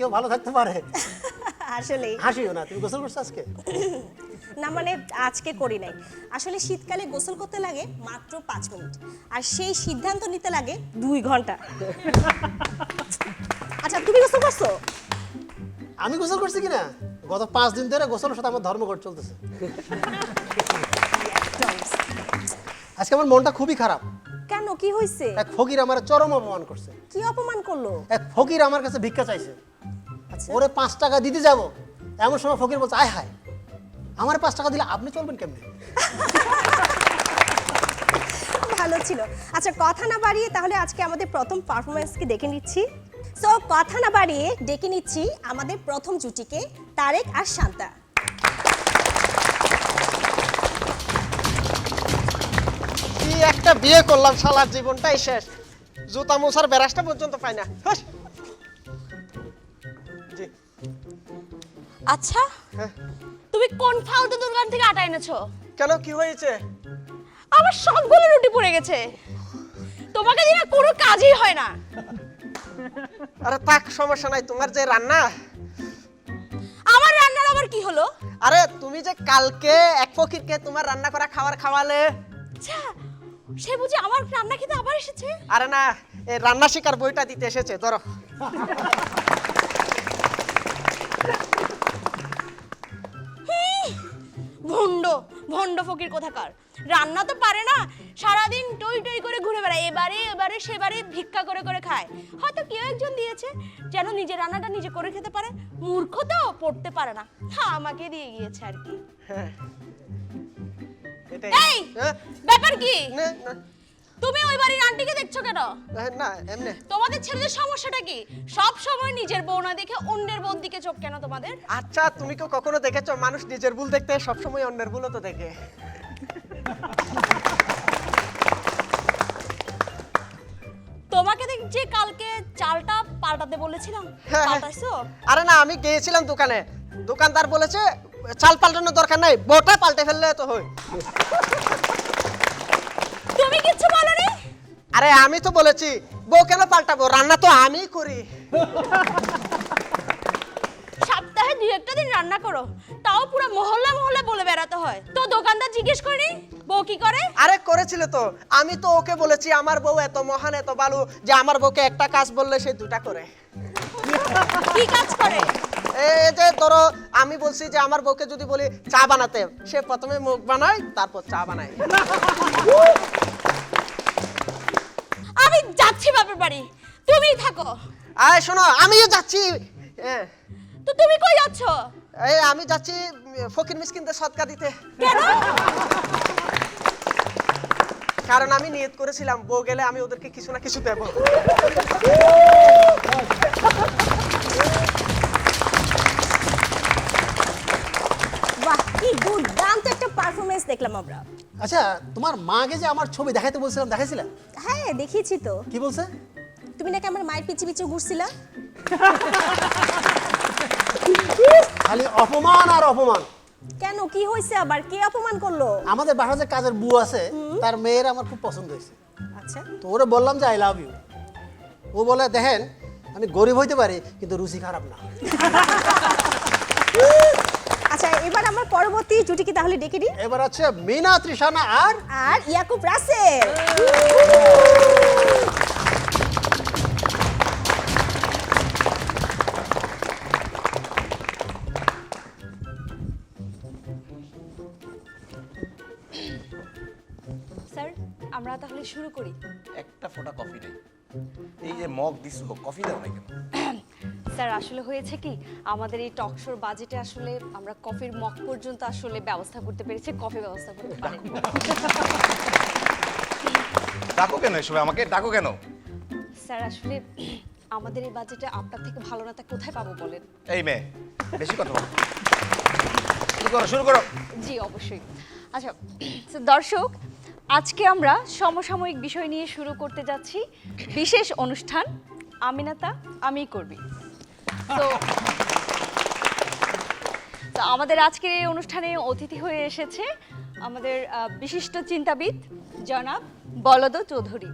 কেউ ভালো থাকতে পারে। আসলে হাসিও না তুমি গোসল করছ আজকে? না মানে আজকে করি নাই। আসলে শীতকালে গোসল করতে লাগে মাত্র পাঁচ মিনিট। আর সেই সিদ্ধান্ত নিতে লাগে দুই ঘণ্টা। আচ্ছা তুমি গোসল করছ? আমি গোসল করছি কিনা? গত পাঁচ দিন ধরে গোসলের সাথে আমার ধর্মঘট চলতেছে। আজকে আমার মনটা খুবই খারাপ। কেন কি হয়েছে এক ফকির আমার চরম অপমান করছে। কি অপমান করল? এক ফকির আমার কাছে ভিক্ষা চাইছে। আচ্ছা ওরে পাঁচ টাকা দিতে যাব। এমন সময় ফকির বলছে আয় হায় আমার পাঁচ টাকা দিলে আপনি চলবেন কেমনে? ভালো ছিল। আচ্ছা কথা না বাড়িয়ে তাহলে আজকে আমাদের প্রথম পারফরমেন্সকে দেখে নিচ্ছি? সো কথা না বাড়িয়ে ডেকে নিচ্ছি আমাদের প্রথম জুটিকে তারেক আর শান্তা। কি একটা বিয়ে করলাম শালার জীবনটাই শেষ। জুতা মোছার বেরাসটা পর্যন্ত পাই না। আচ্ছা হ্যাঁ। তুমি কোন ফালতু দোকান থেকে আটা এনেছো? কেন কি হয়েছে? আমার সবগুলো রুটি পড়ে গেছে। তোমাকে দিয়ে না কোনো কাজই হয় না। আরে তাক সমস্যা নাই। তোমার যে রান্না। আমার রান্নার আবার কি হলো? আরে তুমি যে কালকে এক ফকিরকে তোমার রান্না করা খাবার খাওয়ালে। আচ্ছা সে বুঝি আমার রান্না খেতে আবার এসেছে? আরে না এই রান্না শিকার বইটা দিতে এসেছে ধরো। ভন্ড ভন্ড ফকির কোথাকার? রান্না তো পারে না সারাদিন টই টই করে ঘুরে বেড়ায় এবারে এবারে সেবারে ভিক্ষা করে করে খায়। হয়তো কেউ একজন দিয়েছে যেন নিজের রান্নাটা নিজে করে খেতে পারে মূর্খ তো পড়তে পারে না। হ্যাঁ আমাকে দিয়ে গিয়েছে আর কি। হ্যাঁ এই হ্যাঁ? ব্যাপার কি? তুমি ওই বাড়ির আন্টিকে দেখছ কেন? না এমনি। তোমাদের ছেলেদের সমস্যাটা কি? সব সময় নিজের বউ না দেখে অন্যের বোন দিকে চোখ কেন তোমাদের? আচ্ছা তুমি কি কখনো দেখেছ মানুষ নিজের ভুল দেখতে? সবসময় অন্যের ভুলও তো দেখে। তোমাকে দেখছি কালকে চালটা পাল্টাতে বলেছিলাম? হ্যাঁ, হ্যাঁ। পাল্টাইছো? আরে না আমি গিয়েছিলাম দোকানে। দোকানদার বলেছে চাল পাল্টানোর দরকার নাই বউটা পাল্টে ফেললে তো হয়। আরে আমি তো বলেছি বউ কেন পাল্টাবো? রান্না তো আমি করি। সপ্তাহে দুই একটা দিন রান্না করো। তাও পুরো মহল্লা মহল্লা বলে বেড়াতে হয়। তো দোকানদার জিজ্ঞেস করি বউ কি করে? আরে করেছিল তো। আমি তো ওকে বলেছি আমার বউ এত মহান এত বালু যে আমার বউকে একটা কাজ বললে সে দুটা করে। কি কাজ করে? এই যে ধরো আমি বলছি যে আমার বউকে যদি বলি চা বানাতে। সে প্রথমে মুখ বানায় তারপর চা বানায়। আমি যাচ্ছি বাপের বাড়ি। তুমি থাকো। আয় শোনো আমিও যাচ্ছি। হ্যাঁ তো তুমি কই যাচ্ছ? এই আমি যাচ্ছি ফকির মিসকিনদের সৎকা দিতে। কেন? কারণ আমি নিয়ত করেছিলাম বউ গেলে আমি ওদেরকে কিছু না কিছু দেবো। পারফরমেন্স দেখলাম আমরা। আচ্ছা তোমার মাকে যে আমার ছবি দেখাইতে বলছিলাম দেখাইছিলা? হ্যাঁ দেখিয়েছি তো। কি বলছে? তুমি নাকি আমার মায়ের পিছু পিছু ঘুরছিলা? খালি অপমান আর অপমান। কেন কি হয়েছে আবার? কে অপমান করল? আমাদের বাসায় যে কাজের বউ আছে তার মেয়ের আমার খুব পছন্দ হয়েছে। আচ্ছা। তো ওরে বললাম যে আই লাভ ইউ ও বলে দেখেন আমি গরিব হইতে পারি কিন্তু রুচি খারাপ না। এবার আমার পরবর্তী জুটিকে তাহলে ডেকে দিই এবার আছে মিনা তৃষানা আর আর ইয়াকুব রাসেল। স্যার আমরা তাহলে শুরু করি। একটা ফোঁটা কফি নেই। এই যে মগ দিছো কফি দাও না কেন? স্যার আসলে হয়েছে কি? আমাদের এই টক শোর বাজেটে আসলে আমরা কফির মগ পর্যন্ত আসলে ব্যবস্থা করতে পেরেছি কফি ব্যবস্থা করতে পারিনি। ডাকো কেন এসবে? আমাকে ডাকো কেন? স্যার আসলে আমাদের এই বাজেটে আপনার থেকে ভালো নেতা কোথায় পাবো বলেন? এই মেয়ে বেশি কথা বলো। শুরু করো শুরু করো। জি অবশ্যই। আচ্ছা তো দর্শক আজকে আমরা সমসাময়িক বিষয় নিয়ে শুরু করতে যাচ্ছি বিশেষ অনুষ্ঠান আমিনাতা আমি করবি তো তো আমাদের আজকে এই অনুষ্ঠানে অতিথি হয়ে এসেছে আমাদের বিশিষ্ট চিন্তাবিদ জনাব বলদ চৌধুরী।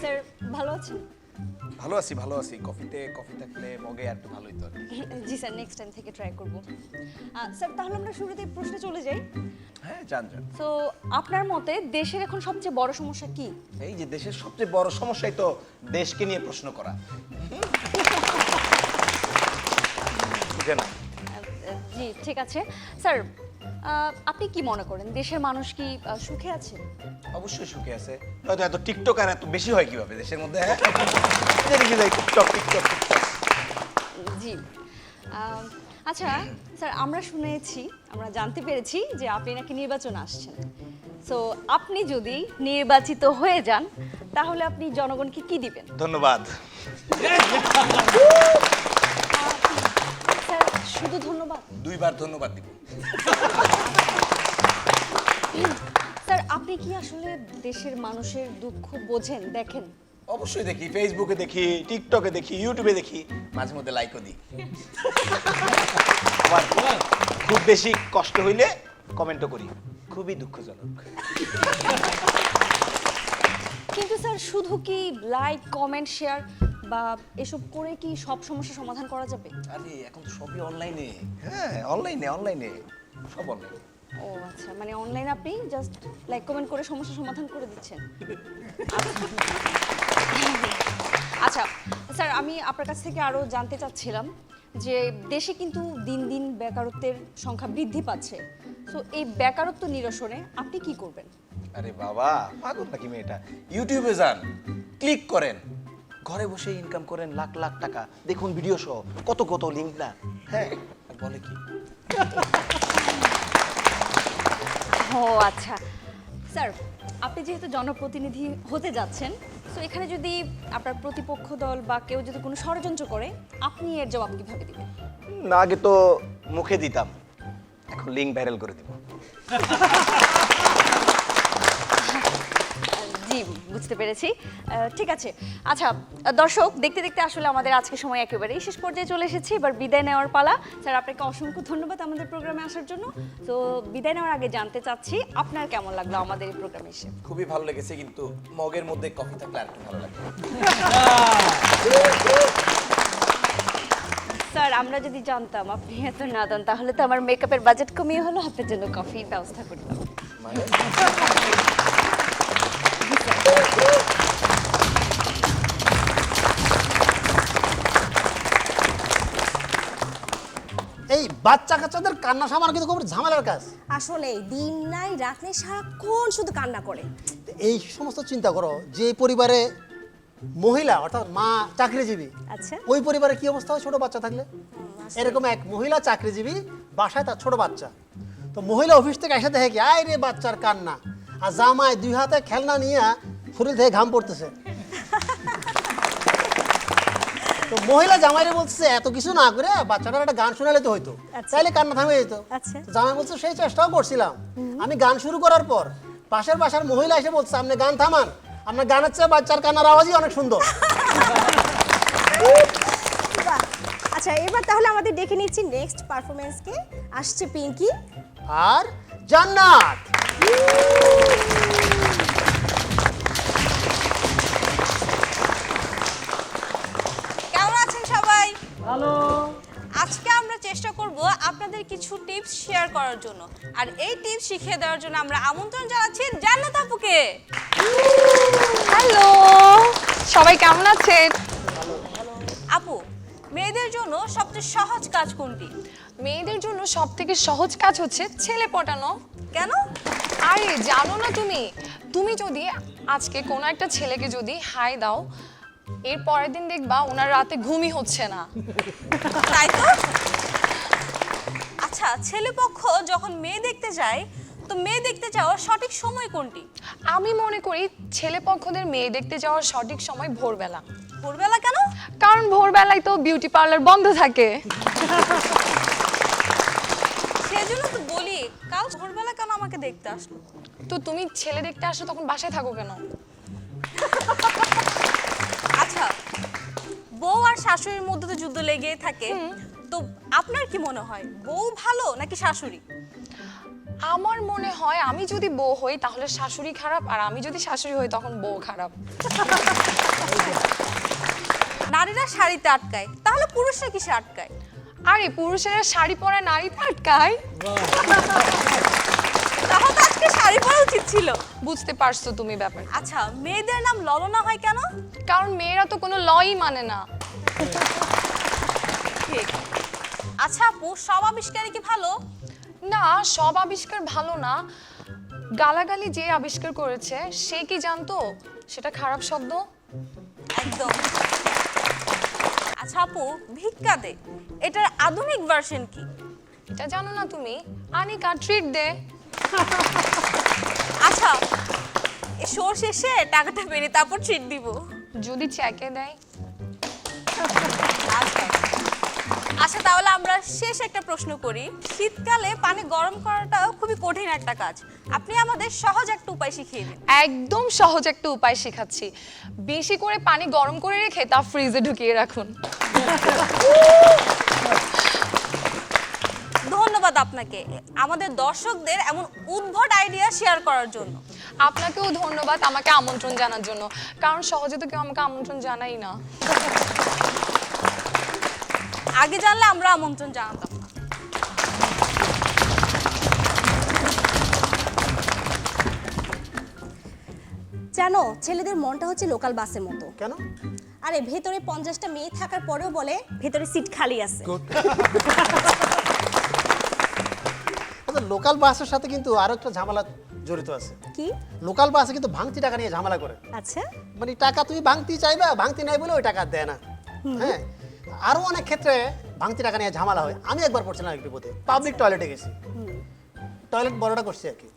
স্যার ভালো আছেন? ভালো আছি ভালো আছি। কফিতে কফি থাকলে মগে আর একটু ভালোই তো জি স্যার নেক্সট টাইম থেকে ট্রাই করব। স্যার তাহলে আমরা শুরুতে প্রশ্নে চলে যাই। হ্যাঁ জান জান তো আপনার মতে দেশের এখন সবচেয়ে বড় সমস্যা কি? এই যে দেশের সবচেয়ে বড় সমস্যাই তো দেশকে নিয়ে প্রশ্ন করা। জি ঠিক আছে। স্যার আপনি কি মনে করেন দেশের মানুষ কি সুখে আছে? অবশ্যই সুখে আছে। হয়তো এত টিকটক আর এত বেশি হয় কীভাবে দেশের মধ্যে হ্যাঁ? টিকটক টিকটক জি। আচ্ছা স্যার আমরা শুনেছি আমরা জানতে পেরেছি যে আপনি নাকি নির্বাচন আসছেন। সো আপনি যদি নির্বাচিত হয়ে যান তাহলে আপনি জনগণকে কি দিবেন? ধন্যবাদ। শুধু ধন্যবাদ। দুইবার ধন্যবাদ দিব। স্যার আপনি কি আসলে দেশের মানুষের দুঃখ বোঝেন দেখেন? অবশ্যই দেখি ফেসবুকে দেখি টিকটকে দেখি ইউটিউবে দেখি মাঝে মধ্যে লাইকও দিই। আবার খুব বেশি কষ্ট হইলে কমেন্টও করি। খুবই দুঃখজনক। কিন্তু স্যার শুধু কি লাইক কমেন্ট শেয়ার বা এসব করে কি সব সমস্যার সমাধান করা যাবে? আরে এখন তো সবই অনলাইনে হ্যাঁ অনলাইনে অনলাইনে সব অনলাইনে ও আচ্ছা মানে অনলাইন আপনি জাস্ট লাইক কমেন্ট করে সমস্যা সমাধান করে দিচ্ছেন। আচ্ছা স্যার আমি আপনার কাছ থেকে আরও জানতে চাচ্ছিলাম যে দেশে কিন্তু দিন দিন বেকারত্বের সংখ্যা বৃদ্ধি পাচ্ছে। তো এই বেকারত্ব নিরসনে আপনি কি করবেন? আরে বাবা পাগল নাকি মেয়েটা? ইউটিউবে যান ক্লিক করেন। ঘরে বসে ইনকাম করেন লাখ লাখ টাকা। দেখুন ভিডিও সহ কত কত লিঙ্ক না? হ্যাঁ? বলে কি? ও আচ্ছা। স্যার আপনি যেহেতু জনপ্রতিনিধি হতে যাচ্ছেন তো এখানে যদি আপনার প্রতিপক্ষ দল বা কেউ যদি কোনো ষড়যন্ত্র করে আপনি এর জবাব কীভাবে দিবেন? না আগে তো মুখে দিতাম। এখন লিঙ্ক ভাইরাল করে দিব। বুঝতে পেরেছি। ঠিক আছে। আচ্ছা দর্শক দেখতে দেখতে আসলে আমাদের আজকে সময় একেবারেই শেষ পর্যায়ে চলে এসেছি। এবার বিদায় নেওয়ার পালা। স্যার আপনাকে অসংখ্য ধন্যবাদ আমাদের প্রোগ্রামে আসার জন্য। তো বিদায় নেওয়ার আগে জানতে চাচ্ছি আপনার কেমন লাগল আমাদের এই প্রোগ্রামে এসে? খুবই ভালো লেগেছে কিন্তু মগের মধ্যে কফি থাকলে আর একটু ভালো লাগে। স্যার আমরা যদি জানতাম আপনি এত নাদান তাহলে তো আমার মেকআপের বাজেট কমিয়ে হলো আপনার জন্য কফির ব্যবস্থা করতাম। বাচ্চা কাচ্চাদের কান্না সামানো কিন্তু খুব ঝামেলার কাজ। আসলে দিন নাই রাত নেই সারাক্ষণ শুধু কান্না করে। এই সমস্ত চিন্তা করো যে পরিবারে মহিলা অর্থাৎ মা চাকরিজীবী আচ্ছা। ওই পরিবারে কি অবস্থা হয়? ছোট বাচ্চা থাকলে? এরকম এক মহিলা চাকরিজীবী বাসায় তার ছোট বাচ্চা। তো মহিলা অফিস থেকে এসে দেখে কি আয় রে বাচ্চার কান্না। আর জামায় দুই হাতে খেলনা নিয়ে শরীর থেকে ঘাম পড়তেছে। তো মহিলা জামাইরে বলছে এত কিছু না করে বাচ্চাটার একটা গান শোনালে তো হয়তো আচ্ছা। তাইলে কান্না থামে যেত আচ্ছা। জামাই বলছে সেই চেষ্টাও করছিলাম। আমি গান শুরু করার পর পাশের বাসার মহিলা এসে বলছে আপনি গান থামান। আপনার গানের চেয়ে বাচ্চার কান্নার আওয়াজই অনেক সুন্দর। আচ্ছা এবার তাহলে আমাদের দেখে নিচ্ছি নেক্সট পারফরমেন্সকে আসছে পিঙ্কি। আর জান্নাত। কিছু টিপস শেয়ার করার জন্য। আর এই টিপস শিখিয়ে দেওয়ার জন্য আমরা আমন্ত্রণ জানাচ্ছি জান্নাত আপুকে। হ্যালো সবাই কেমন আছেন? আপু মেয়েদের জন্য সবচেয়ে সহজ কাজ কোনটি? মেয়েদের জন্য সব থেকে সহজ কাজ হচ্ছে ছেলে পটানো। কেন? আরে জানো না তুমি? তুমি যদি আজকে কোনো একটা ছেলেকে যদি হাই দাও এর পরের দিন দেখবা ওনার রাতে ঘুমই হচ্ছে না। তাই তো? আচ্ছা ছেলে পক্ষ যখন মেয়ে দেখতে যায় তো মেয়ে দেখতে যাওয়ার সঠিক সময় কোনটি? আমি মনে করি ছেলে পক্ষদের মেয়ে দেখতে যাওয়ার সঠিক সময় ভোরবেলা। ভোরবেলা কেন? কারণ ভোরবেলায় তো বিউটি পার্লার বন্ধ থাকে। সেজন্য তো বলি কাল ভোরবেলা কেন আমাকে দেখতে আসলো? তো তুমি ছেলে দেখতে আসো তখন বাসায় থাকো কেন? আচ্ছা বউ আর শাশুড়ির মধ্যে তো যুদ্ধ লেগেই থাকে। তো আপনার কি মনে হয়? বউ ভালো নাকি শাশুড়ি? আমার মনে হয় আমি যদি বউ হই তাহলে শাশুড়ি খারাপ আর আমি যদি শাশুড়ি হই তখন বউ খারাপ। নারীরা শাড়িতে আটকায় তাহলে পুরুষরা কিসে আটকায়? আরে পুরুষেরা শাড়ি পরে নারীতে আটকায়? তাহলে আজকে শাড়ি পরা উচিত ছিল। বুঝতে পারছ তুমি ব্যাপার। আচ্ছা মেয়েদের নাম ললনা হয় কেন? কারণ মেয়েরা তো কোনো লই মানে না। ঠিক। আচ্ছা আপু সব আবিষ্কারই কি ভালো? না সব আবিষ্কার ভালো না। গালাগালি যে আবিষ্কার করেছে সে কি জানতো? সেটা খারাপ শব্দ? একদম। আচ্ছা আপু ভিক্ষা দে। এটার আধুনিক ভার্সন কি? এটা জানো না তুমি? আনিকা ট্রিট দে। আচ্ছা শোর শেষে টাকাটা বেরিয়ে তারপর ছিট দিব। যদি চেকে দেয়। আচ্ছা তাহলে আমরা শেষ একটা প্রশ্ন করি। শীতকালে পানি গরম করাটা খুবই কঠিন একটা কাজ। আপনি আমাদের সহজ একটা উপায় শিখিয়ে দিন। একদম সহজ একটা উপায় শেখাচ্ছি। বেশি করে পানি গরম করে রেখে তা ফ্রিজে ঢুকিয়ে রাখুন। ধন্যবাদ আপনাকে। আমাদের দর্শকদের এমন উদ্ভট আইডিয়া শেয়ার করার জন্য। আপনাকেও ধন্যবাদ আমাকে আমন্ত্রণ জানার জন্য। কারণ সহজে তো কেউ আমাকে আমন্ত্রণ জানাই না। আগে জানলে আমরা আমন্ত্রণ জানাতাম। না জানো ছেলেদের মনটা হচ্ছে লোকাল বাসের মতো। কেন? আরে ভেতরে পঞ্চাশটা মেয়ে থাকার পরেও বলে ভেতরে সিট খালি আছে। আচ্ছা লোকাল বাসের সাথে কিন্তু আরও একটা ঝামেলা জড়িত আছে। কি? লোকাল বাসে কিন্তু ভাঙতি টাকা নিয়ে ঝামেলা করে। আচ্ছা। মানে টাকা তুমি ভাঙতি চাইবা ভাঙতি নাই বলে ওই টাকা দেয় না। হ্যাঁ? আরও অনেক ক্ষেত্রে ভাঙতি টাকা নিয়ে ঝামেলা হয়। আমি একবার পড়ছিলাম একটু পথে পাবলিক টয়লেটে গেছি। টয়লেট বড়টা করছি আর কি।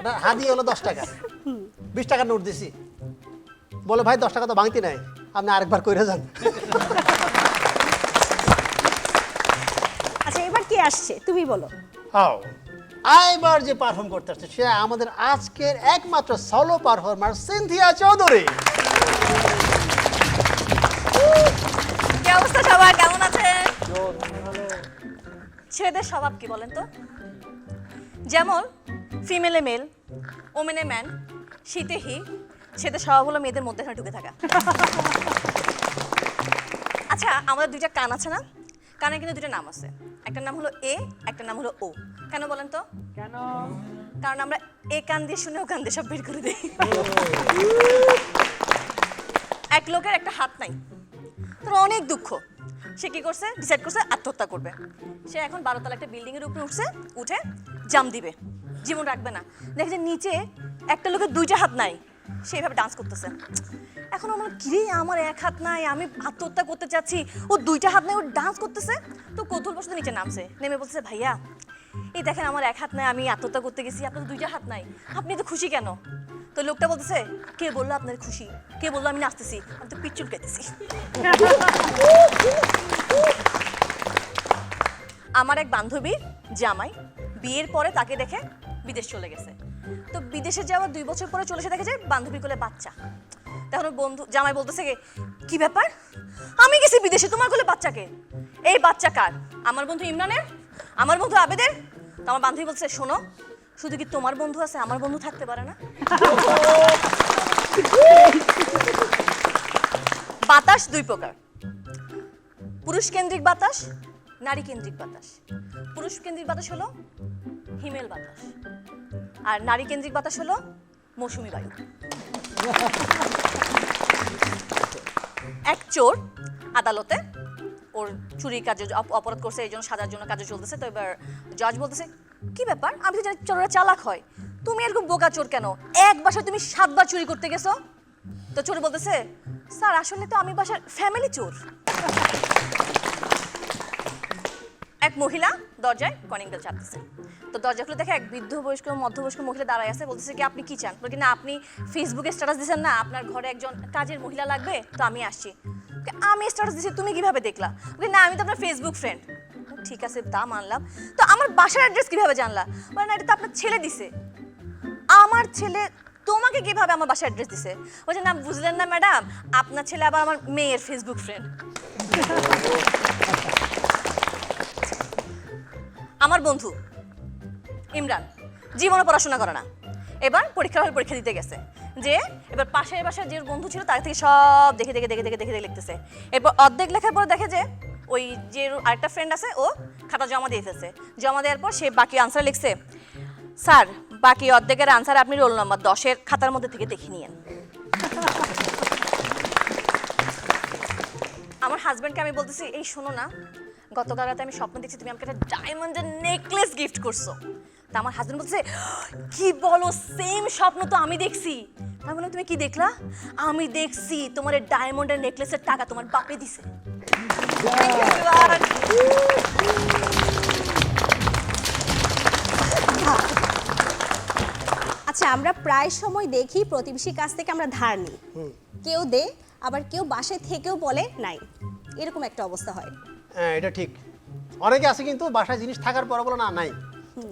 ওটা হাতি হলো দশ টাকা। বিশ টাকা নোট দিছি। বলে ভাই দশ টাকা তো ভাঙতি নাই আপনি আরেকবার কইরে যান। আচ্ছা এবার কি আসছে? তুমি বলো। হাও। এবার যে পারফর্ম করতে আসছে সে আমাদের আজকের একমাত্র সলো পারফর্মার সিনথিয়া চৌধুরী। অবস্থা সবার কেমন আছেন? ছেলেদের স্বভাব কি বলেন তো? যেমন ফিমেলে মেল ওমেনে ম্যান শীতে হি ছেলেদের স্বভাব হলো মেয়েদের মধ্যে এখানে ঢুকে থাকা। আচ্ছা আমাদের দুইটা কান আছে না? কানে কিন্তু দুটো নাম আছে। একটা নাম হলো এ একটা নাম হলো ও। কেন বলেন তো? কেন? কারণ আমরা এ কান দিয়ে শুনে ও কান দিয়ে সব বের করে দিই। এক লোকের একটা হাত নাই। তোর অনেক দুঃখ। সে কি করছে? ডিসাইড করছে আত্মহত্যা করবে। সে এখন বারোতলা একটা বিল্ডিং এর উপরে উঠছে, উঠে জাম দিবে। জীবন রাখবে না। দেখে যে নিচে একটা লোকের দুইটা হাত নাই। সেইভাবে ডান্স করতেছে। এখন আমার কিরে আমার এক হাত নাই, আমি আত্মহত্যা করতে চাচ্ছি। ও দুইটা হাত নাই, ও ডান্স করতেছে। তো কৌতূহল বসে নিচে নামছে। নেমে বলতেছে ভাইয়া, এই দেখেন আমার এক হাত নাই, আমি আত্মহত্যা করতে গেছি আপনার দুইটা হাত নাই। আপনি তো খুশি কেন? তো লোকটা বলতেছে, কে বলল আপনার খুশি? কে বলল আমি নাচতেছি? আমি তো পিচ্চুল গাইতেছি আমার এক বান্ধবী জামাই বিয়ের পরে তাকে দেখে বিদেশ চলে গেছে। তো বিদেশে যাওয়ার দুই বছর পরে চলে এসে দেখে যায় বান্ধবীর কোলে বাচ্চা। তখন বন্ধু, জামাই বলতেছে কি ব্যাপার? আমি গেছি বিদেশে, তোমার কোলে বাচ্চাকে এই বাচ্চা কার? আমার বন্ধু ইমরানের? আমার বন্ধু আবেদের? তো আমার বান্ধবী বলছে শোনো শুধু কি তোমার বন্ধু আছে? আমার বন্ধু থাকতে পারে না? বাতাস দুই প্রকার। পুরুষ কেন্দ্রিক বাতাস নারী কেন্দ্রিক বাতাস। পুরুষ কেন্দ্রিক বাতাস হলো হিমেল বাতাস। আর নারী কেন্দ্রিক বাতাস হলো মৌসুমী বায়ু। এক চোর আদালতে ওর চুরির কাজে অপ- অপরাধ করছে, এই জন্য সাজার জন্য কাজে চলতেছে, তো এবার জজ বলতেছে কি ব্যাপার? আমি তো জানি চোররা চালাক হয়। তুমি এরকম বোকা চোর কেন? এক বাসায় তুমি সাতবার চুরি করতে গেছো? তো চোর বলতেছে, স্যার, আসলে তো আমি বাসার ফ্যামিলি চোর। এক মহিলা দরজায় কলিং বেল চাপতেছে। তো দরজা খুলে দেখে এক বৃদ্ধ বয়স্ক, মধ্যবয়স্ক মহিলা দাঁড়ায় আছে, বলতেছে কি, আপনি কি চান? বলে কি, না, আপনি ফেসবুকে স্ট্যাটাস দিয়েছেন না, আপনার ঘরে একজন কাজের মহিলা লাগবে, তো আমি আসছি। আমি স্ট্যাটাস দিয়েছি তুমি কীভাবে দেখলা? বলে না, আমি তো আপনার ফেসবুক ফ্রেন্ড ঠিক আছে, তা মানলাম। তো আমার বাসার অ্যাড্রেস কীভাবে জানলা? বলে, না, এটা তো আপনার ছেলে দিছে। আমার ছেলে তোমাকে কীভাবে আমার বাসার অ্যাড্রেস দিছে? বলছে, না, বুঝলেন না, ম্যাডাম, আপনার ছেলে আবার আমার মেয়ের ফেসবুক ফ্রেন্ড আমার বন্ধু, ইমরান, জীবনে পড়াশোনা করে না। এবার পরীক্ষা হলে পরীক্ষা দিতে গেছে। যে, এবার পাশের বাসার যে বন্ধু ছিল, তার থেকে সব দেখে দেখে দেখে দেখে দেখে দেখে লিখতেছে। এরপর অর্ধেক লেখার পর দেখে যে ওই যে আরেকটা ফ্রেন্ড আছে, ও খাতা জমা দিয়ে ফেলছে। জমা দেওয়ার পর সে বাকি আনসার লিখছে, স্যার, বাকি অর্ধেকের আনসার আপনি রোল নম্বর দশের খাতার মধ্যে থেকে দেখে নিয়েন। আমার হাজব্যান্ডকে আমি বলতেছি, এই শোনো না, গতকাল রাতে আমি স্বপ্ন দেখছি তুমি আমাকে একটা ডায়মন্ডের নেকলেস গিফট করছ। তা আমার হাজব্যান্ড বলছে কি বলো সেম স্বপ্ন তো আমি দেখছি। আমি বললাম, তুমি কি দেখলা? আমি দেখছি তোমার ডায়মন্ডের নেকলেসের টাকা তোমার বাপে দিছে। আচ্ছা আমরা প্রায় সময় দেখি প্রতিবেশীর কাছ থেকে আমরা ধার নিই। কেউ দে আবার কেউ বাসায় থেকেও বলে নাই। এরকম একটা অবস্থা হয়। হ্যাঁ এটা ঠিক। অনেকে আছে কিন্তু বাসায় জিনিস থাকার পর বলে না নাই।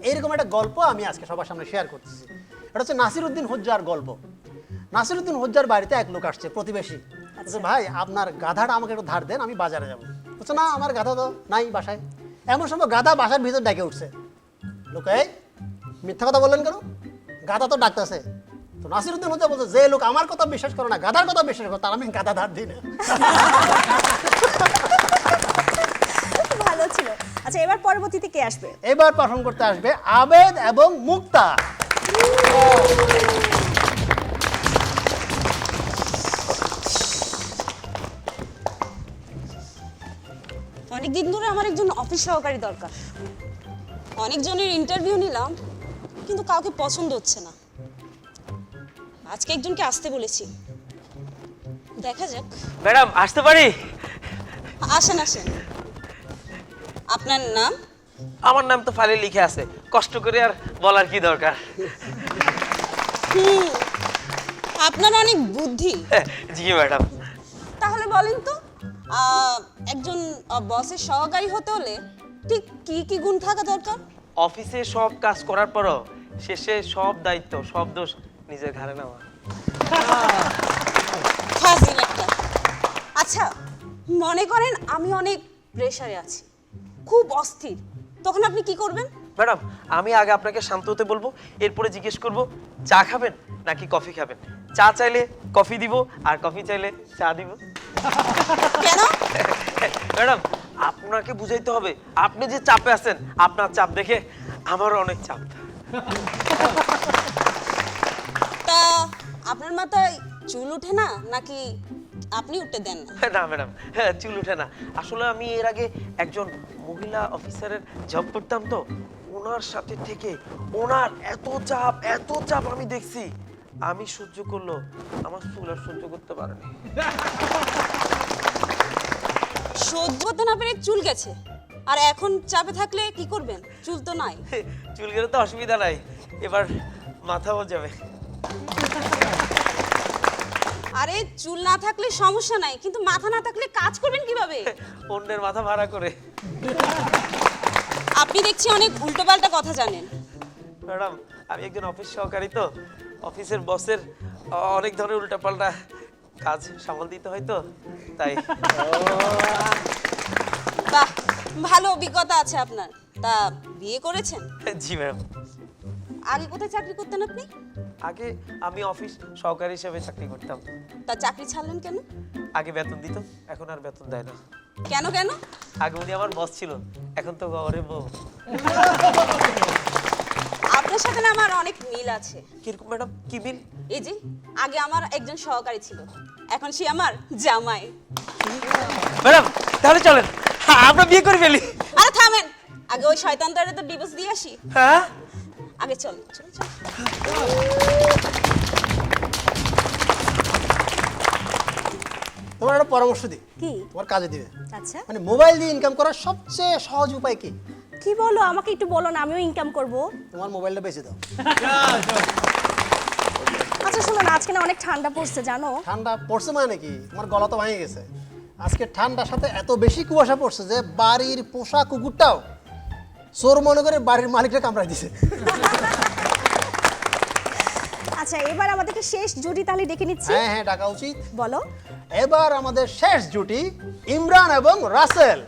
এইরকম একটা গল্প আমি আজকে সবার সামনে শেয়ার করতেছি। এটা হচ্ছে নাসিরউদ্দিন হজ্জার গল্প। নাসিরউদ্দিন হজ্জার বাড়িতে এক লোক আসছে প্রতিবেশী। বলছে ভাই আপনার গাধাটা আমাকে একটু ধার দেন আমি বাজারে যাব। বলছে না আমার গাধা তো নাই বাসায়। এমন সময় গাধা বাসার ভিতর ডাকে উঠছে। লোক এই মিথ্যা কথা বললেন কেন? গাধা তো ডাকতেছে। তো নাসিরউদ্দিন হজ্জা বলছে যে লোক আমার কথা বিশ্বাস করে না গাধার কথা বিশ্বাস করে তার আমি গাধা ধার দিই না। ভালো ছিল। আচ্ছা এবার পরবর্তীতে কে আসবে? এবার পারফর্ম করতে আসবে আবেদ এবং মুক্তা অনেক দিন ধরে আমার একজন অফিস সহকারী দরকার। অনেকজনের ইন্টারভিউ নিলাম কিন্তু কাউকে পছন্দ হচ্ছে না। আজকে একজনকে আসতে বলেছি। দেখা যাক। ম্যাডাম আসতে পারি? আসেন আসেন। আপনার নাম? আমার নাম তো ফাইলে লিখে আছে। কষ্ট করে আর বলার কি দরকার? হুম আপনার অনেক বুদ্ধি। জি ম্যাডাম। তাহলে বলেন তো একজন বসের সহকারী হতে হলে ঠিক কি কি গুণ থাকা দরকার? অফিসে সব কাজ করার পরও শেষে সব দায়িত্ব সব দোষ নিজের ঘাড়ে নেওয়া। ফাজিল একটা। আচ্ছা মনে করেন আমি অনেক প্রেশারে আছি খুব অস্থির তখন আপনি কি করবেন? ম্যাডাম আমি আগে আপনাকে শান্ত হতে বলব এরপরে জিজ্ঞেস করব চা খাবেন নাকি কফি খাবেন? চা চাইলে কফি দিব আর কফি চাইলে চা দিব। কেন? ম্যাডাম আপনাকে বুঝাইতে হবে আপনি যে চাপে আছেন আপনার চাপ দেখে আমারও অনেক চাপ। তা আপনার মাথায় চুল ওঠে না নাকি আপনি উঠতে দেন না? না ম্যাডাম হ্যাঁ চুল উঠে না। আসলে আমি এর আগে একজন মহিলা অফিসারের জব করতাম তো ওনার সাথে থেকে ওনার এত চাপ এত চাপ আমি দেখছি। আমি সহ্য করল আমার চুল আর সহ্য করতে পারেনি। সহ্য করতে না পেরে চুল গেছে। আর এখন চাপে থাকলে কি করবেন? চুল তো নাই। চুল গেলে তো অসুবিধা নাই। এবার মাথাও যাবে। আরে চুল না থাকলে সমস্যা নাই কিন্তু মাথা না থাকলে কাজ করবেন কীভাবে? অন্যের মাথা ভাড়া করে। আপনি দেখছি অনেক উল্টোপাল্টা কথা জানেন। ম্যাডাম আমি একজন অফিস সহকারী তো। অফিসের বসের অনেক ধরনের উল্টাপাল্টা কাজ সামাল দিতে হয় তো তাই। বাহ ভালো অভিজ্ঞতা আছে আপনার। তা বিয়ে করেছেন? জি ম্যাডাম আগে কোথায় চাকরি করতেন আপনি? আগে আমি অফিস সহকারী হিসেবে চাকরি করতাম। তা চাকরি ছাড়লেন কেন? আগে বেতন দিত এখন আর বেতন দেয় না। কেন কেন? আগে উনি আমার বস ছিল এখন তো ঘরে বউ। সাথে না আমার অনেক মিল আছে। কীরকম ম্যাডাম কি মিল? এই যে আগে আমার একজন সহকারী ছিল এখন সে আমার জামাই। ম্যাডাম তাহলে চলেন। হ্যাঁ, আমরা বিয়ে করে ফেলি। আরে থামেন আগে ওই শয়তানটারে তো ডিভোর্স দিয়ে আসি। হ্যাঁ? আগে চল চল চল। তোমার একটা পরামর্শ দিই। কি? তোমার কাজে দিবে। আচ্ছা। মানে মোবাইল দিয়ে ইনকাম করার সবচেয়ে সহজ উপায় কি? কি বলো? আমাকে একটু বলো না আমিও ইনকাম করব। তোমার মোবাইলটা বেঁচে দাও। আচ্ছা শোনো না আজকে না অনেক ঠান্ডা পড়ছে জানো? ঠান্ডা পড়ছে মানে কি? তোমার গলা তো ভেঙে গেছে। আজকে ঠান্ডার সাথে এত বেশি কুয়াশা পড়ছে যে বাড়ির পোষা কুকুরটাও চোর মনে করে বাড়ির মালিকটা কামড়াই দিছে। আচ্ছা এবার আমাদেরকে শেষ জুটি তাহলে ডেকে নিচ্ছি। হ্যাঁ হ্যাঁ ডাকা উচিত। বলো। এবার আমাদের শেষ জুটি ইমরান এবং রাসেল।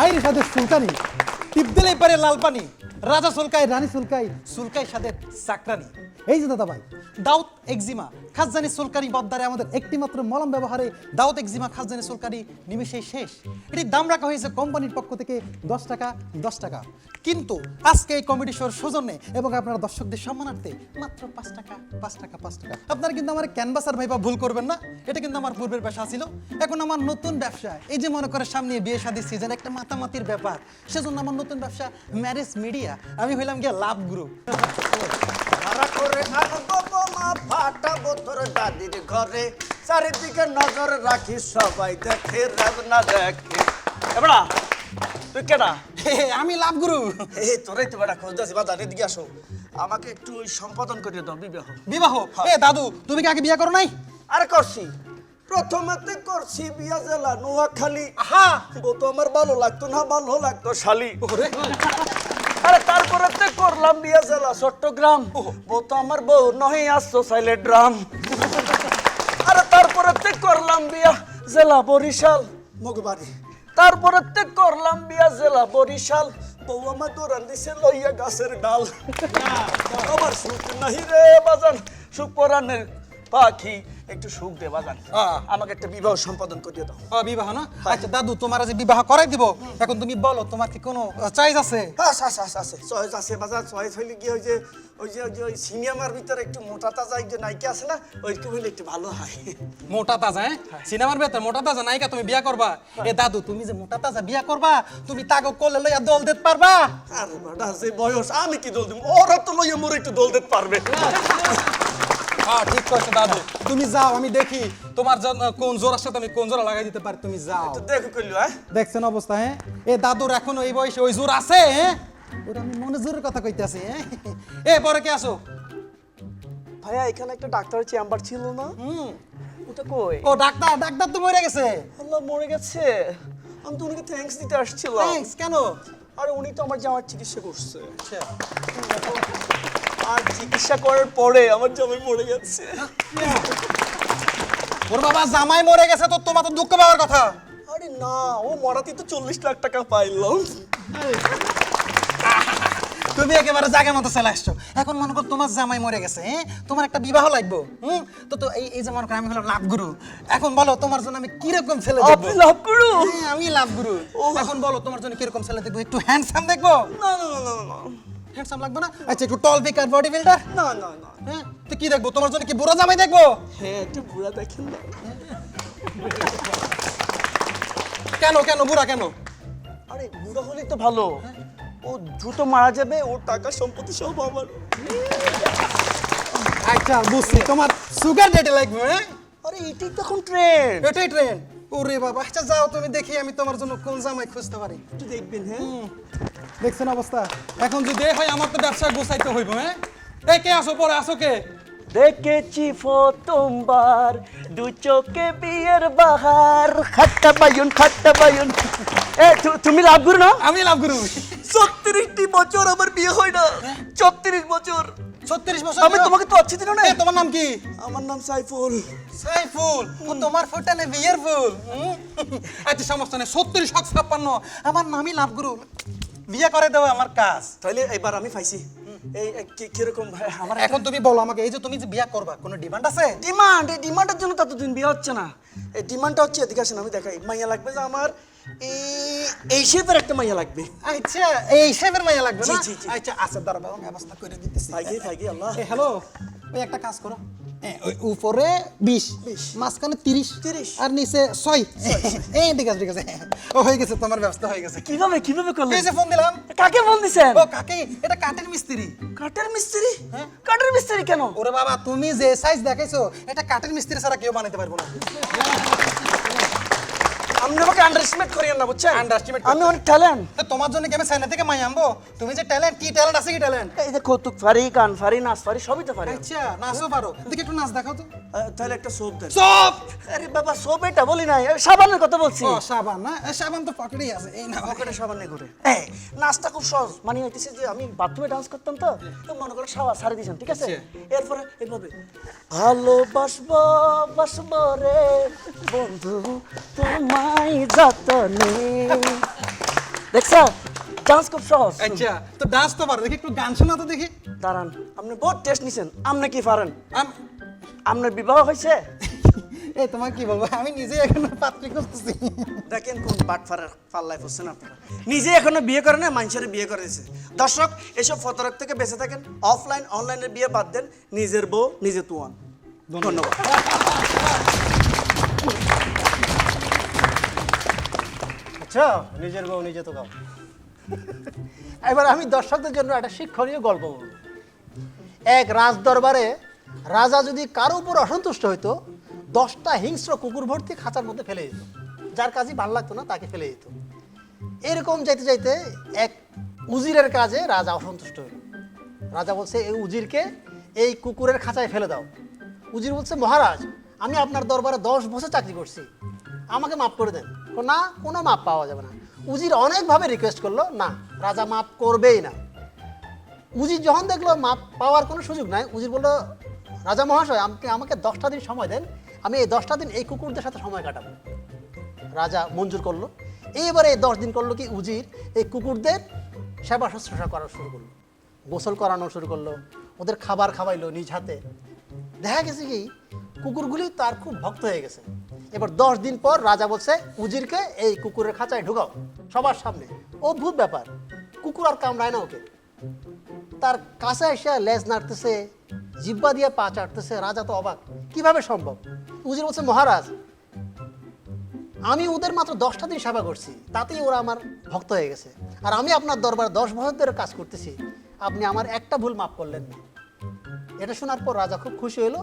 হাই রে সাদের সুলকানি টিপ দিলেই পারে লাল পানি রাজা সুলকাই রানী সুলকাই সুলকাই সাদের চাকরানি এই যে দাদা ভাই দাউদ এক্সিমা খাজানি সুলকানি বদ্দারে আমাদের একটি মাত্র মলম ব্যবহারে দাউদ এক্সিমা খাজানি সুলকানি নিমেষেই শেষ। এটির দাম রাখা হয়েছে কোম্পানির পক্ষ থেকে দশ টাকা দশ টাকা। কিন্তু আজকে এই কমেডি শোর সৌজন্যে এবং আপনারা দর্শকদের সম্মানার্থে মাত্র পাঁচ টাকা পাঁচ টাকা পাঁচ টাকা। আপনারা কিন্তু আমার ক্যানভাসার ভাইবা ভুল করবেন না। এটা কিন্তু আমার পূর্বের ব্যবসা ছিল। এখন আমার নতুন ব্যবসা, এই যে মনে করে সামনে বিয়ে শাদীর সিজন একটা মাতামাতির ব্যাপার, সেজন্য আমার নতুন ব্যবসা ম্যারেজ মিডিয়া। আমি হইলাম গিয়ে লাভ গ্রুপ। করে আনব বোমা ফাটাবো তোর দাদির ঘরে। চারিদিকে নজর রাখি সবাই দেখে রাগ না দেখে। এবার তুই কেডা? আমি লাভ গুরু হে তোরাই তো বেটা খোঁজ যাচ্ছি বাজার এদিকে আসো। আমাকে একটু ওই সম্পাদন করে দাও বিবাহ। বিবাহ? এ দাদু তুমি কি আগে বিয়ে করো নাই? আরে করছি। প্রথমেতে করছি বিয়া জেলা নোয়াখালী। আহা! ও তো আমার ভালো লাগতো না ভালো লাগতো শালি। আরে তারপরে তো করলাম বিয়া জেলা চট্টগ্রাম। ও তো আমার বউ নহে আসতো সাইলে ড্রাম আরে তারপরে তো করলাম বিয়া জেলা বরিশাল। মগবাড়ি। তারপরে তো করলাম বিয়া জেলা বরিশাল। বউ আমার দৌড়ান দিছে লইয়া গাছের ডাল। আমার সুখ নাহি রে বাজান সুখ পাখি। একটু সুখ দে বাজান। আমাকে একটা বিবাহ সম্পাদন করিয়ে দাও। বিবাহ না? আচ্ছা দাদু তোমার যে বিবাহ করাই দিব এখন তুমি বলো তোমার কি কোনো চয়েস আছে? আছে আছে চয়েস আছে। বাজার চয়েস হইলে কি ওই যে ওই যে ওই যে ওই সিনেমার ভিতরে একটু মোটা তাজা যে নায়িকা আছে না ওইরকম হইলে একটু ভালো হয়। মোটা তাজা হ্যাঁ? সিনেমার ভেতর মোটা তাজা নায়িকা তুমি বিয়া করবা। এ দাদু তুমি যে মোটা তাজা বিয়া করবা তুমি তাকে কোলে লইয়া দল দিতে পারবা? আরে বাডা যে বয়স আমি কি দোল দিব? ওরা তো লইয়া মোর একটু দোল দিতে পারবে। হ্যাঁ ঠিক কইছো দাদু। তুমি যাও আমি দেখি তোমার কোন জোড়ার সাথে আমি কোন জোড়া লাগাই দিতে পারি তুমি যাও। দেখো কইলো হ্যাঁ? দেখছেন অবস্থা হ্যাঁ? এ দাদুর এখনও এই বয়সে ওই জোর আছে হ্যাঁ? ওটা আমি মনে জোরের কথা কইতাছি হ্যাঁ? এ পরে কে আসো? ভাইয়া এখানে একটা ডাক্তারের চেম্বার ছিল না? ওটা কই? ও ডাক্তার ডাক্তার তো মরে গেছে। আল্লাহ মরে গেছে। আমি তো উনিকে থ্যাঙ্কস দিতে আসছিলাম। থ্যাঙ্কস কেন? আরে উনি তো আমার জামার চিকিৎসা করছে। আচ্ছা। আর চিকিৎসা করার পরে আমার জামাই মরে গেছে ওর বাবা জামাই মরে গেছে তো তোমার তো দুঃখ পাওয়ার কথা। আরে না ও মরাতে তো চল্লিশ লাখ টাকা পাইলাম তুমি একেবারে জায়গা মতো চলে আসছো। এখন মনে করো তোমার জামাই মরে গেছে হ্যাঁ? তোমার একটা বিবাহ লাগবে হুম? তো তো এই এই যে মনে করো আমি হলাম লাভ গুরু। এখন বলো তোমার জন্য আমি কীরকম ছেলে দেখব? আপনি লাভ করু হ্যাঁ, আমি লাভ গুরু। এখন বলো তোমার জন্য কীরকম ছেলে দেখব? একটু হ্যান্ডসাম দেখব? না না না না। হ্যান্ডসাম লাগবে না? আচ্ছা একটু টল বিকার বডি বিল্ডার না না না। হ্যাঁ? তো কি দেখব? তোমার জন্য কি বুড়ো জামাই দেখব? হ্যাঁ একটু বুড়া দেখেন না। কেন কেন বুড়া কেন? আরে বুড়া হলেই তো ভালো। ও দ্রুত মারা যাবে ওর টাকা সম্পত্তি সব আমার। আচ্ছা বুঝছি। তোমার সুগার ডেটে লাগবে হ্যাঁ? আরে এটাই তো এখন ট্রেন্ড এটাই ট্রেন ওরে বাবা আচ্ছা যাও তুমি দেখি আমি তোমার জন্য কোন জামাই খুঁজতে পারি। একটু দেখবেন হ্যাঁ? দেখছেন অবস্থা? এখন যদি হয় আমার তো ব্যবসা গোছাইতে হইব হ্যাঁ? কে আসো পরে আসো কে? দেখেছি প্রথমবার দু চোখে বিয়ের বাহার। খাট্টা বায়ুন খাট্টা বায়ুন এ তুমি লাভ করো না? আমি লাভ গুরু। ছত্রিশটি বছর আমার বিয়ে হয় না। ছত্রিশ বছর। ছত্রিশ বছর আমি তোমাকে তো অচ্ছি দিল না তোমার নাম কি? আমার নাম সাইফুল। সাইফুল? ও তোমার ফুলটা নেই বিয়ের ফুল। আচ্ছা সমস্যা নেই সত্তর শখ ছাপ্পান্ন। আমার নামই লাভ গুরু। বিয়ে করে দেওয়া আমার কাজ। তাহলে এবার আমি পাইছি। এই কীরকম ভাই আমার এখন তুমি বলো আমাকে এই যে তুমি যে বিয়ে করবা কোনো ডিমান্ড আছে? ডিমান্ড এই ডিমান্ডের জন্য ততদিন বিয়ে হচ্ছে না। এই ডিমান্ডটা হচ্ছে এদিকে আসেন আমি দেখাই। মাইয়া লাগবে যে আমার এই শেপের একটা মাইয়া লাগবে। আচ্ছা এই শেপের মাইয়া লাগবে না। আচ্ছা আচ্ছা দাঁড়া বাবা ব্যবস্থা করে দিতেছি। থাকি থাকি আল্লাহ। হ্যালো ওই একটা কাজ করো। উপরে বিশ। মাঝখানে তিরিশ। আর নিচে ছয়। এই ঠিক আছে ঠিক আছে। ও হয়ে গেছে তোমার ব্যবস্থা হয়ে গেছে। কীভাবে কীভাবে করলে এই যে ফোন দিলাম। কাকে ফোন দিছেন? ও কাকে? এটা কাঠের মিস্ত্রি। কাঠের মিস্ত্রি? কাঠের মিস্ত্রি কেন? ওরে বাবা তুমি যে সাইজ দেখাইছো এটা কাঠের মিস্ত্রি ছাড়া কেউ বানাইতে পারব না। আপনি আমাকে আন্ডারস্টিমেট করিয়েন না বুঝছেন? Underestimate আমি অনেক ট্যালেন্ট তো তোমার জন্য কি আমি চাইনা থেকে মাই আনব? তুমি যে ট্যালেন্ট কি ট্যালেন্ট আছে কি ট্যালেন্ট এই যে কৌতুক পারি গান পারি নাচ পারি সবই তো পারি আচ্ছা নাচও পারো। দেখি একটু নাচ দেখাও তো। তাহলে একটা সোপ দেন। সব আরে বাবা সোপ এটা বলি নাই। সাবানের কথা বলছি। ও সাবান না? সাবান তো পকেটেই আছে এই না পকেটে সাবান নেই ঘুরে। এই নাচটা খুব সহজ। মানে হইতেছে যে আমি বাথরুমে ডান্স করতাম তো তো মনে করো সাবা সারি দিয়েছেন ঠিক আছে? এরপরে এভাবে। ভালোবাসবো বাসবো রে বন্ধু তোমায় যতনে। দেখছ? ডান্স খুব সহজ। আচ্ছা তো ডান্স তো পারো। দেখি একটু গান শোনা তো দেখি। দাঁড়ান আপনি বহুত টেস্ট নিছেন। আপনি কি পারেন? আম- আপনার বিবাহ হয়েছে? এই তোমার কি বলব? আমি নিজে এখনও পাত্রী করতেছি দেখেন কোন পাট ফারের পাল্লায় পড়ছেন আপনারা। নিজে এখনও বিয়ে করে না মানুষের বিয়ে করে দিয়েছে দর্শক এসব ফতরক থেকে বেঁচে থাকেন। অফলাইন অনলাইনে বিয়ে বাদ দেন। নিজের বউ নিজে তুয়ান। ধন্যবাদ। আচ্ছা নিজের বউ, নিজে তো গাও। এবার আমি দর্শকদের জন্য একটা শিক্ষণীয় গল্প বলব। এক রাজ দরবারে রাজা যদি কারও উপর অসন্তুষ্ট হইতো, দশটা হিংস্র কুকুর ভর্তি খাঁচার মধ্যে ফেলে দিত। যার কাজই ভালো লাগতো না, তাকে ফেলে দিত। এরকম যাইতে যাইতে এক উজিরের কাজে রাজা অসন্তুষ্ট হইল। রাজা বলছে, এই উজিরকে এই কুকুরের খাঁচায় ফেলে দাও। উজির বলছে, মহারাজ, আমি আপনার দরবারে দশ বছর চাকরি করছি। আমাকে মাফ করে দেন। না, কোনো মাপ পাওয়া যাবে না। উজির অনেকভাবে রিকোয়েস্ট করল, না, রাজা মাপ করবেই না। উজির যখন দেখল মাপ পাওয়ার কোনো সুযোগ নাই, উজির বলল, রাজা মহাশয়, আপনি আমাকে দশটা দিন সময় দেন, আমি এই দশটা দিন এই কুকুরদের সাথে সময় কাটাবো। রাজা মঞ্জুর করল। এইবারে এই দশ দিন করল কি উজির, এই কুকুরদের সেবা শুশ্রূষা করা শুরু করল। গোসল করানো শুরু করল, ওদের খাবার খাওয়াইলো নিজ হাতে। দেখা গেছে কি, কুকুরগুলি তার খুব ভক্ত হয়ে গেছে। এবার দশ দিন পর রাজা বলছে, উজিরকে এই কুকুরের খাঁচায় ঢুকাও, সবার সামনে। অদ্ভুত ব্যাপার, কুকুর আর কামড়ায় না ওকে। তার কাছে এসে লেজ নাড়তেছে, জিব্বা দিয়ে পা চাটতেছে, রাজা তো অবাক, কীভাবে সম্ভব? উজির বলছে, মহারাজ, আমি ওদের মাত্র দশটা দিন সেবা করছি, তাতেই ওরা আমার ভক্ত হয়ে গেছে। আর আমি আপনার দরবার দশ বছর ধরে কাজ করতেছি, আপনি আমার একটা ভুল মাফ করলেন না। এটা শোনার পর রাজা খুব খুশি হলো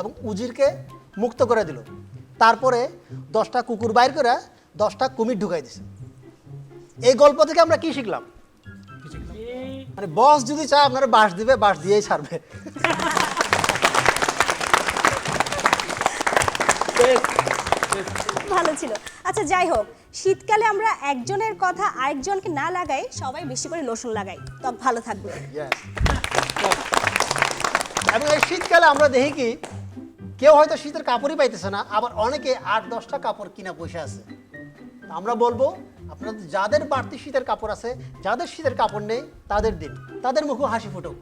এবং উজিরকে মুক্ত করে দিল। তারপরে দশটা কুকুর বাইর করে দশটা কুমির ঢুকাই দিছে। এই গল্প থেকে আমরা কি শিখলাম? মানে বস যদি চায় আপনারা বাস দিবে বাস দিয়েই ছাড়বে। ভালো ছিল। আচ্ছা যাই হোক শীতকালে আমরা একজনের কথা আরেকজনকে না লাগাই সবাই বেশি করে লোশন লাগাই। ত্বক ভালো থাকবে. এবং এই শীতকালে আমরা দেখি কি কেউ হয়তো শীতের কাপড়ই পাইতেছে না আবার অনেকে আট দশটা কাপড় কিনা বসে আছে। আমরা বলব আপনাদের যাদের বাড়তি শীতের কাপড় আছে যাদের শীতের কাপড় নেই তাদের দিন তাদের মুখে হাসি ফুটুক।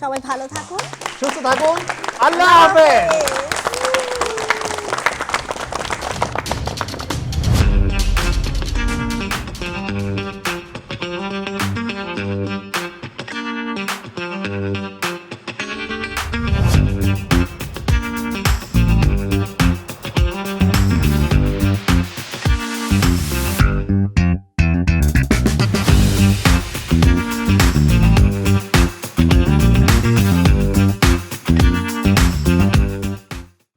সবাই ভালো থাকুন। সুস্থ থাকুন। আল্লাহ হাফেজ হাফেজ।